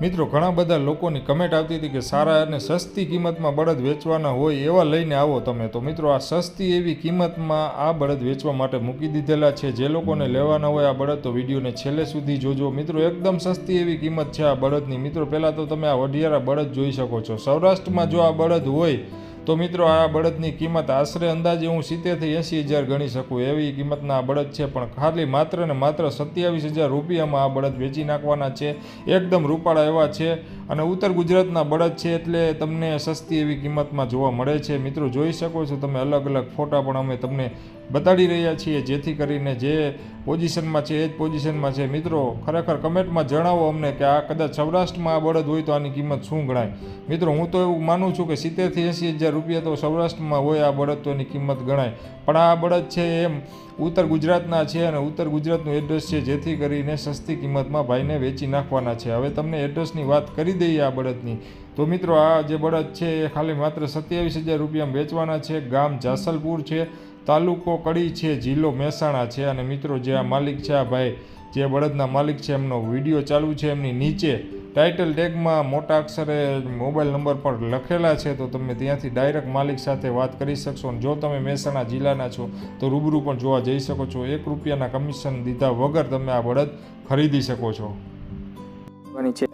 મિત્રો, ઘણા બધા લોકોની કમેન્ટ આવતી હતી કે સારા અને સસ્તી કિંમતમાં બળદ વેચવાના હોય એવા લઈને આવો તમે. તો મિત્રો, આ સસ્તી એવી કિંમતમાં આ બળદ વેચવા માટે મૂકી દીધેલા છે. જે લોકોને લેવાના હોય આ બળદ, તો વિડીયોને છેલ્લે સુધી જોજો. મિત્રો, એકદમ સસ્તી એવી કિંમત છે આ બળદની. મિત્રો, પહેલાં તો તમે આ વઢિયારા બળદ જોઈ શકો છો. સૌરાષ્ટ્રમાં જો આ બળદ હોય તો મિત્રો, આ બળદની કિંમત આશરે અંદાજે હું સિત્તેરથી એંસી હજાર ગણી શકું. એવી કિંમતના આ બળદ છે, પણ ખાલી માત્ર ને માત્ર સત્યાવીસ હજાર રૂપિયામાં આ બળદ વેચી નાખવાના છે. એકદમ રૂપાળા એવા છે. અને ઉત્તર ગુજરાતના બળદ છે એટલે તમને સસ્તી એવી કિંમતમાં જોવા મળે છે. મિત્રો, જોઈ શકો છો તમે અલગ અલગ ફોટા પણ અમે તમને બતાડી રહ્યા છીએ. જેથી કરીને જે પોઝિશનમાં છે એ જ પોઝિશનમાં છે. મિત્રો, ખરેખર કમેન્ટમાં જણાવો અમને કે આ કદાચ સૌરાષ્ટ્રમાં આ બળદ હોય તો આની કિંમત શું ગણાય? મિત્રો, હું તો એવું માનું છું કે સિત્તેરથી એંસી હજાર રૂપિયા તો સૌરાષ્ટ્રમાં હોય આ બળદ તો એની કિંમત ગણાય. પણ આ બળદ છે એમ ઉત્તર ગુજરાતના છે અને ઉત્તર ગુજરાતનું એડ્રેસ છે જેથી કરીને સસ્તી કિંમતમાં ભાઈને વેચી નાખવાના છે. હવે તમને એડ્રેસની વાત કરી દઈએ આ બળદની. તો મિત્રો, આ જે બળદ છે એ ખાલી માત્ર સત્યાવીસ હજાર રૂપિયામાં વેચવાના છે. ગામ જાસલપુર છે. તાલુકો કડી છે. જિલ્લો મહેસાણા છે. અને મિત્રો, જે આ માલિક છે, આ ભાઈ, જે બળદના માલિક છે, એમનો વીડિયો ચાલુ છે. એમની નીચે ટાઇટલ ટેગમાં મોટા અક્ષરે મોબાઈલ નંબર પર લખેલા છે. તો તમે ત્યાંથી ડાયરેક્ટ માલિક સાથે વાત કરી શકશો. અને જો તમે મહેસાણા જિલ્લાના છો, તો રૂબરૂ પણ જોવા જઈ શકો છો. એક રૂપિયાના કમિશન દીધા વગર તમે આ બળદ ખરીદી શકો છો. છે.